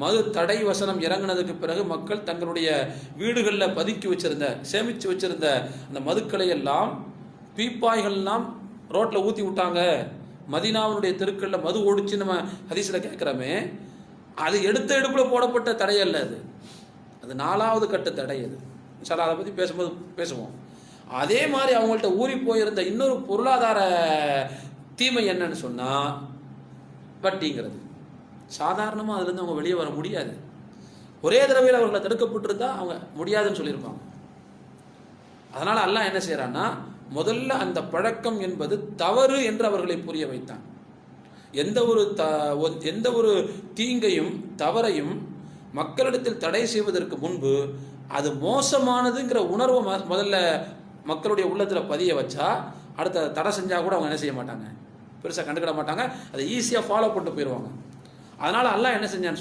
மது தடை வசனம் இறங்கினதுக்கு பிறகு மக்கள் தங்களுடைய வீடுகளில் பதுக்கி வச்சிருந்த சேமித்து வச்சிருந்த அந்த மதுக்களை எல்லாம் பீப்பாய்கள்லாம் ரோட்டில் ஊற்றி விட்டாங்க. மதினாவுடைய தெருக்களில் மது ஓடிச்சு நம்ம ஹதீஸில் கேட்குறோமே. அது எடுத்த எடுப்பில் போடப்பட்ட தடை அல்ல அது. அது நாலாவது கட்ட தடை அது. சார் அதை பற்றி பேசும்போது பேசுவோம். அதே மாதிரி அவங்கள்ட்ட ஊறி போயிருந்த இன்னொரு பொருளாதார தீமை என்னன்னு சொன்னால் வட்டிங்கிறது. சாதாரணமாக அதுலேருந்து அவங்க வெளியே வர முடியாது. ஒரே தடவையில் அவர்களை தடுக்கப்பட்டிருந்தா அவங்க முடியாதுன்னு சொல்லியிருப்பாங்க. அதனால் அல்லாஹ் என்ன செய்கிறான்னா முதல்ல அந்த பழக்கம் என்பது தவறு என்று அவர்களை புரிய வைத்தான். எந்த ஒரு த எந்த ஒரு தீங்கையும் தவறையும் மக்களிடத்தில் தடை செய்வதற்கு முன்பு அது மோசமானதுங்கிற உணர்வை ம- முதல்ல மக்களுடைய உள்ளத்தில் பதிய வச்சா அடுத்த தடை செஞ்சால் கூட அவங்க என்ன செய்ய மாட்டாங்க? பெருசாக கண்டுக்கிட மாட்டாங்க. அதை ஈஸியாக ஃபாலோ பண்ணிட்டு போயிடுவாங்க அதனால் அல்லாஹ் என்ன செஞ்சான்னு